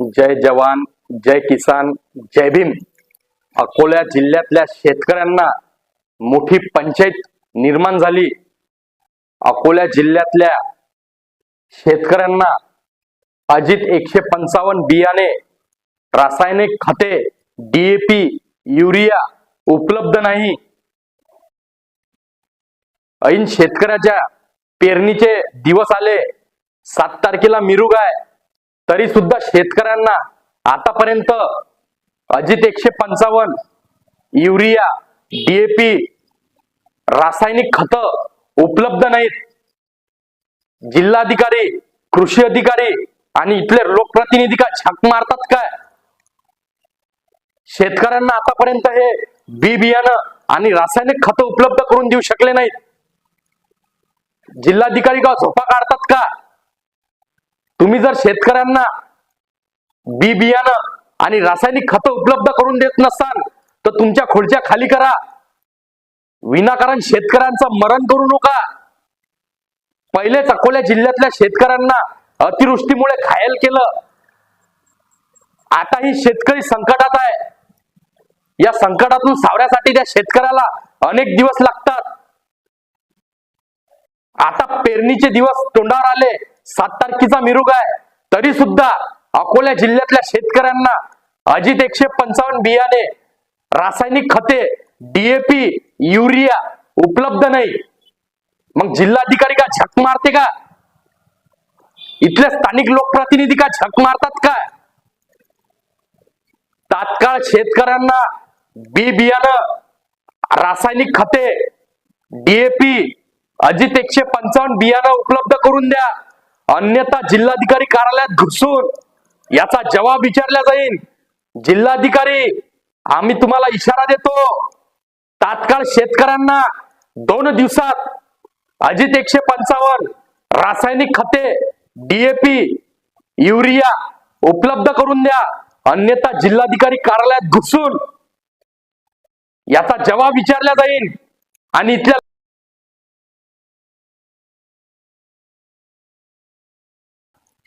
जय जवान जय किसान जय भीम. अकोला जिल्ह्यातल्या शेतकऱ्यांना मोठी पंचायत निर्माण झाली. अकोला जिल्ह्यातल्या शेतकऱ्यांना अजित एकशे पंचावन्न बियाणे रासायनिक खते डीएपी युरिया उपलब्ध नाही. ऐन शेतकऱ्याच्या पेरणीचे दिवस आले. सात तारखेला मिरुग आहे तरी सुद्धा शेतकऱ्यांना आतापर्यंत अजित एकशे पंचावन्न युरिया डीएपी रासायनिक खत उपलब्ध नाहीत. जिल्हाधिकारी कृषी अधिकारी आणि इथले लोकप्रतिनिधी का छाक मारतात काय? शेतकऱ्यांना आतापर्यंत हे बी बियाणं आणि रासायनिक खत उपलब्ध करून देऊ शकले नाहीत. जिल्हाधिकारी का झोपा काढतात? तुम्ही जर शेतकऱ्यांना बी बियाणं आणि रासायनिक खत उपलब्ध करून देत नसाल तर तुमच्या खुर्च्या खाली करा. विनाकारण शेतकऱ्यांचं मरण करू नका. पहिलेच अकोल्या जिल्ह्यातल्या शेतकऱ्यांना अतिवृष्टीमुळे घायल केलं. आता ही शेतकरी संकटात आहे. या संकटातून सावऱ्यासाठी त्या शेतकऱ्याला अनेक दिवस लागतात. आता पेरणीचे दिवस तोंडावर आले. सात तारखेचा मिरुग आहे. तरी सुद्धा अकोला जिल्ह्यातल्या शेतकऱ्यांना अजित एकशे पंचावन्न बियाणे रासायनिक खते डीएपी युरिया उपलब्ध नाही. मग जिल्हाधिकारी का झक मारते का? इथले स्थानिक लोकप्रतिनिधी का झक मारतात का? तात्काळ शेतकऱ्यांना बी बियाणं रासायनिक खते डीएपी अजित एकशे पंचावन्न बियाणं उपलब्ध करून द्या. अन्यथा जिल्हाधिकारी कार्यालयात घुसून याचा जवाब विचारला जाईल जिल्हाधिकारी आम्ही तुम्हाला इशारा देतो. तात्काळ शेतकऱ्यांना दोन दिवसात अजित एकशे पंचावन्न रासायनिक खते डीएपी युरिया उपलब्ध करून द्या. अन्यथा जिल्हाधिकारी कार्यालयात घुसून याचा जवाब विचारला जाईल आणि इथल्या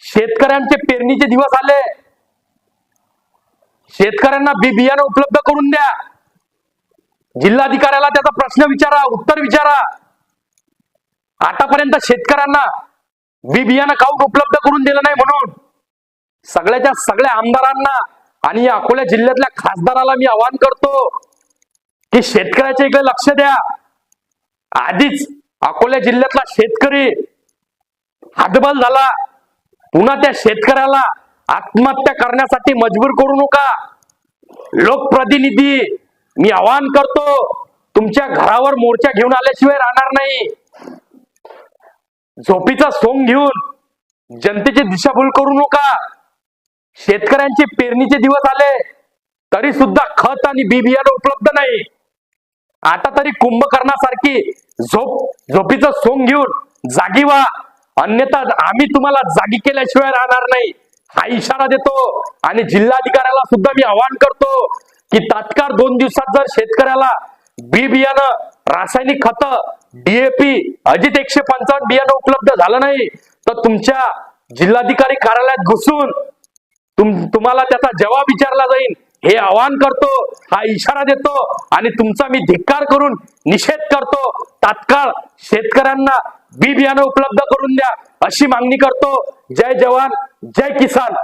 शेतकऱ्यांचे पेरणीचे दिवस आले. शेतकऱ्यांना बी बियाणं उपलब्ध करून द्या. जिल्हाधिकाऱ्याला त्याचा प्रश्न विचारा उत्तर विचारा. आतापर्यंत शेतकऱ्यांना बी बियाणं काऊन उपलब्ध करून दिलं नाही म्हणून. सगळ्याच्या सगळ्या आमदारांना आणि अकोला जिल्ह्यातल्या खासदाराला मी आवाहन करतो की शेतकऱ्याच्या इकडे लक्ष द्या. आधीच अकोला जिल्ह्यातला शेतकरी हातबल झाला. पुन्हा त्या शेतकऱ्याला आत्महत्या करण्यासाठी मजबूर करू नका. लोकप्रतिनिधी मी आवाहन करतो तुमच्या घरावर मोर्चा घेऊन आल्याशिवाय राहणार नाही. झोपीचा सोंग घेऊन जनतेची दिशाभूल करू नका. शेतकऱ्यांचे पेरणीचे दिवस आले तरी सुद्धा खत आणि बी बियाणं उपलब्ध नाही. आता तरी कुंभकर्णासारखी झोप झोपीचं सोंग घेऊन जागी व्हा. अन्यथा आम्ही तुम्हाला जागी केल्याशिवाय राहणार नाही. हा इशारा देतो आणि जिल्हाधिकाऱ्याला सुद्धा मी आवाहन करतो की तात्काळ दोन दिवसात जर शेतकऱ्याला बी बियाणं रासायनिक खत डीएपी अजित एकशे पंचावन्न बियाणं उपलब्ध झालं नाही तर तुमच्या जिल्हाधिकारी कार्यालयात घुसून तुम तुम्हाला त्याचा जवाब विचारला जाईल. हे आवाहन करतो हा इशारा देतो आणि तुमचा मी धिक्कार करून निषेध करतो. तात्काळ शेतकऱ्यांना बी बियाणं उपलब्ध करून द्या अशी मागणी करतो. जय जवान जय किसान.